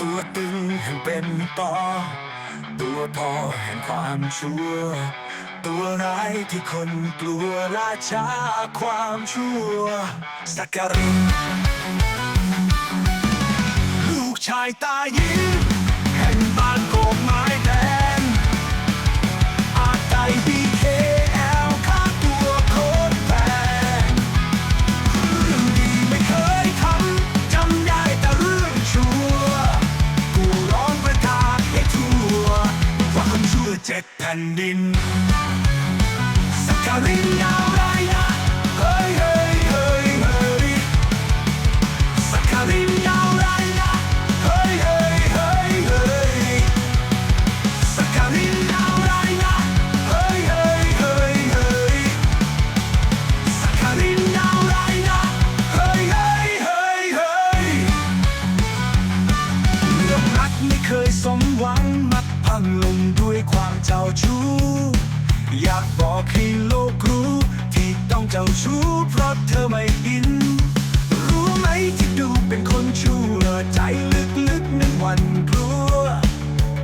ตัวตึงแห่งเป็นต่อ ตัวพอแห่งความชั่ว ตัวร้ายที่คนกลัวราชาความชั่ว สักการินลูกชายตายิง ดแผ่นดินสักการินยาวไรนะเฮ้ยเฮ้ยเฮ้ยเฮ้ยสักการินยาวไรนะเฮ้ยเฮ้ยเฮ้ยเฮ้ยสักการินยาวไรนะเฮ้ยเฮ้ยเฮ้ยเฮ้ยสักการินดาวไรนะเฮ้ยเฮ้ยเฮ้ยเฮ้ยเรื่องรักไม่เคยสมหวังมักพังลง เจ้าชู้ อยากบอกให้โลกรู้ที่ต้องเจ้าชู้เพราะเธอไม่อิน รู้ไหมที่ดูเป็นคนชั่วใจลึกๆนั้นหวันกลัว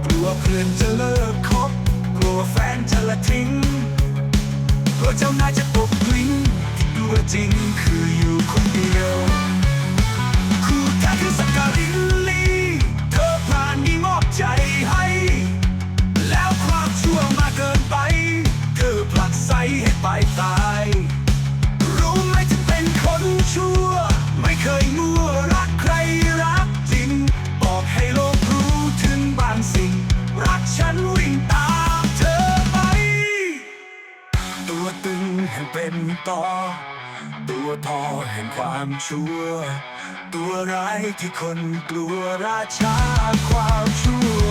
กลัวเพื่อนจะเลิกคบ กลัวแฟนจะละทิ้ง กลัวเจ้านายจะตกกลิ้งที่ตัวจริงคือ ไปตาย รู้ไหมจะเป็นคนชั่ว ไม่เคยมัวรักใครรักจริง บอกให้โลกรู้ถึงบางสิ่ง รักฉันวิ่งตามเธอไป ตัวตึงแห่งเป็นต่อ ตัวทอแห่งความชั่ว ตัวร้ายที่คนกลัวราชาความชั่ว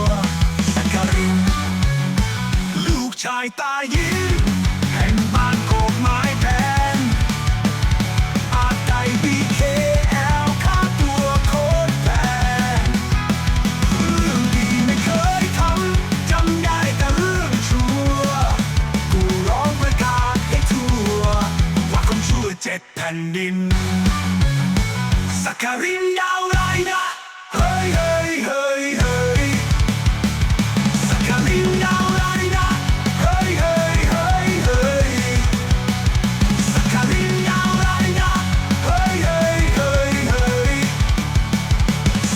สักการินลูกชายตาย ผ่นดินสักการินดาวไรนะเฮ้ยเฮ้ยเฮ้ยเฮ้ยสักการินดาวไรนะเฮ้ยเฮ้ยเฮ้ยเฮ้ยสักการินดาวไรนะเฮ้ยเฮ้ยเฮ้ยเฮ้ย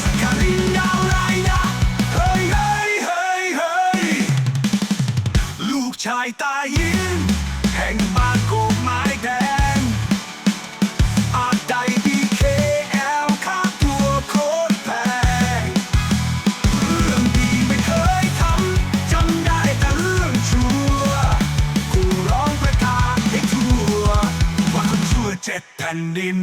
สักการินดาวไรนะเฮ้ยเฮ้ยเฮ้ยเฮ้ยลูกชายตายิง ผ่นดิน